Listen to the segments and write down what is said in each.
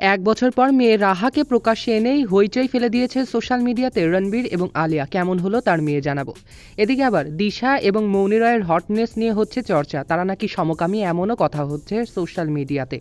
এক বছর পর মেয়ে রাহাকে প্রকাশ্যে এনেই হইচই ফেলে দিয়েছে সোশ্যাল মিডিয়াতে রণবীর এবং আলিয়া। কেমন হলো তার মেয়ে জানাব। এদিকে আবার দিশা এবং মৌনি রয়ের হটনেস নিয়ে হচ্ছে চর্চা। তারা নাকি সমকামী এমনও কথা হচ্ছে সোশ্যাল মিডিয়াতে।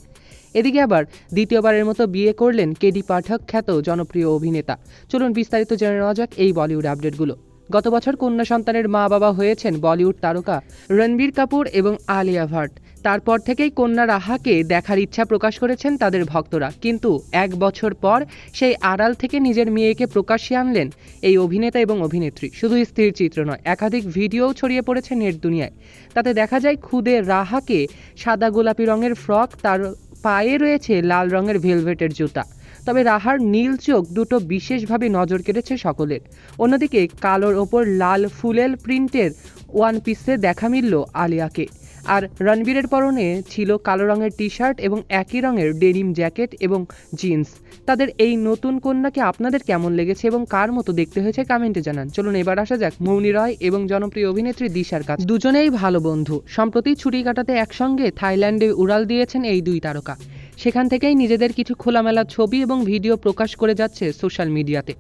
এদিকে আবার দ্বিতীয়বারের মতো বিয়ে করলেন কেডি পাঠক খ্যাত জনপ্রিয় অভিনেতা। চলুন বিস্তারিত জেনে নেওয়া যাক এই বলিউড আপডেটগুলো। গত বছর কন্যা সন্তানের মা বাবা হয়েছেন বলিউড তারকা রণবীর কাপুর এবং আলিয়া ভাট। তারপর থেকেই কন্যা রাহাকে দেখার ইচ্ছা প্রকাশ করেছেন তাদের ভক্তরা। কিন্তু এক বছর পর সেই আড়াল থেকে নিজের মেয়েকে প্রকাশ্যে আনলেন এই অভিনেতা এবং অভিনেত্রী। শুধু স্থির চিত্র নয়, একাধিক ভিডিওও ছড়িয়ে পড়েছে নেট দুনিয়ায়। তাতে দেখা যায়, খুদে রাহাকে সাদা গোলাপি রঙের ফ্রক, তার পায়ে রয়েছে লাল রঙের ভেলভেটের জুতা। তবে রাহার নীল চোখ দুটো বিশেষভাবে নজর কেড়েছে সকলের। অন্যদিকে কালোর ওপর লাল ফুলেল প্রিন্টের ওয়ান পিসে দেখা মিলল আলিয়াকে। আর রণবীরের পরনে ছিল কালো রঙের টি শার্ট এবং একই রঙের ডেনিম জ্যাকেট এবং জিন্স। তাদের এই নতুন কন্যাকে আপনাদের কেমন লেগেছে এবং কার মতো দেখতে হয়েছে কমেন্টে জানান। চলুন এবার আসা যাক মৌনি রয় এবং জনপ্রিয় অভিনেত্রী দিশার কাছে। দুজনেই ভালো বন্ধু। সম্প্রতি ছুটি কাটাতে একসঙ্গে থাইল্যান্ডে উড়াল দিয়েছেন এই দুই তারকা। সেখান থেকেই নিজেদের কিছু খোলামেলা ছবি এবং ভিডিও প্রকাশ করে যাচ্ছে সোশ্যাল মিডিয়াতে।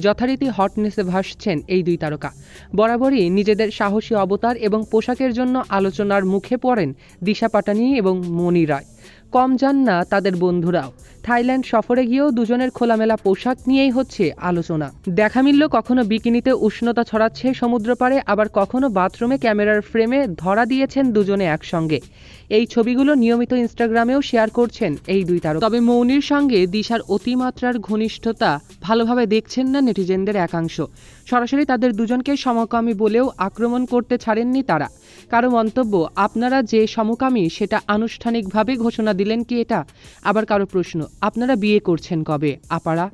যথারীতি হটনেসে ভাসছেন এই দুই তারকা। বরাবরই নিজেদের সাহসী অবতার এবং পোশাকের জন্য আলোচনার মুখে পড়েন দিশা পাটানি এবং মনি রায়। কম যান না তাদের বন্ধুরাও। থাইল্যান্ড সফরে গিয়েও দুজনের খোলামেলা পোশাক নিয়েই হচ্ছে আলোচনা। দেখা মিলল কখনো বিকিনিতে উষ্ণতা ছড়াচ্ছে সমুদ্রপাড়ে, আবার কখনো বাথরুমে ক্যামেরার ফ্রেমে ধরা দিয়েছেন দুজনে একসঙ্গে। এই ছবিগুলো নিয়মিত ইনস্টাগ্রামেও শেয়ার করছেন এই দুই তারকা। তবে মৌনির সঙ্গে দিশার অতিমাত্রার ঘনিষ্ঠতা ভালোভাবে দেখছেন না নেটিজেনদের একাংশ। সরাসরি তাদের দুজনকে সমকামী বলেও আক্রমণ করতে ছাড়েননি তারা। কারও মন্তব্য, আপনারা যে সমকামী, সেটা আনুষ্ঠানিকভাবে ঘোষণা দিলেন কি এটা? আবার কারও প্রশ্ন, আপনারা বিয়ে করছেন কবে, আপারা?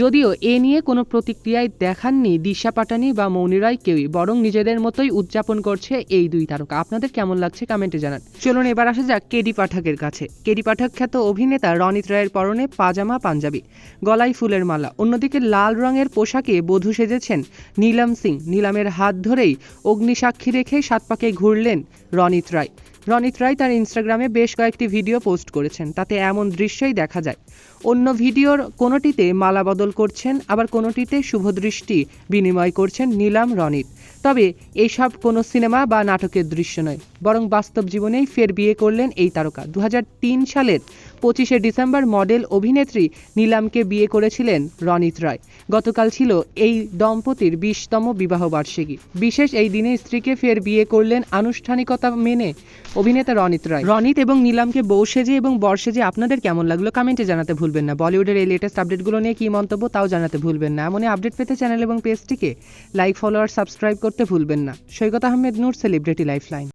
যদিও এ নিয়ে কোনো প্রতিক্রিয়ায় দেখাননি দিশা পাটানি বা মৌনি রায় কেউই, বরং নিজেদের মতোই উদযাপন করছে এই দুই তারকা। আপনাদের কেমন লাগছে কমেন্টে জানান। চলুন এবার আসা যাক কেডি পাঠকের কাছে। কেডি পাঠক খ্যাত অভিনেতা রনিত রায়ের পরনে পাজামা পাঞ্জাবি, গলায় ফুলের মালা। অন্যদিকে লাল রঙের পোশাকে বধূ সেজেছেন নীলাম সিং। নীলামের হাত ধরেই অগ্নিসাক্ষী রেখে সাত পাকে ঘুরলেন রনিত রায়। রনিত রায় তার ইনস্টাগ্রামে বেশ কয়েকটি ভিডিও পোস্ট করেছেন। তাতে এমন দৃশ্যই দেখা যায়। অন্য ভিডিওর কোনোটিতে মালা বদল করছেন, আবার কোনোটিতে শুভদৃষ্টি বিনিময় করছেন নীলাম রনিত। তবে এইসব কোনো সিনেমা বা নাটকের দৃশ্য নয়, বরং বাস্তব জীবনেই ফের বিয়ে করলেন এই তারকা। দু হাজার তিন সালের পঁচিশে ডিসেম্বর মডেল অভিনেত্রী নীলামকে বিয়ে করেছিলেন রনিত রায়। গতকাল ছিল এই দম্পতির বিশতম বিবাহবার্ষিকী। বিশেষ এই দিনে স্ত্রীকে ফের বিয়ে করলেন আনুষ্ঠানিকতা মেনে অভিনেতা রনিত রায়। রনিত এবং নীলামকে বউ সেজে এবং বর সেজে আপনাদের কেমন লাগল কমেন্টে জানাতে ভুলবেন না। বলিউডের এই লেটেস্ট আপডেটগুলো নিয়ে কী মন্তব্য তাও জানাতে ভুলবেন না। এমনই আপডেট পেতে চ্যানেল এবং পেজটিকে লাইক ফলো আর সাবস্ক্রাইব করতে ভুলবেন না। Saikat Ahmed, Noor celebrity lifeline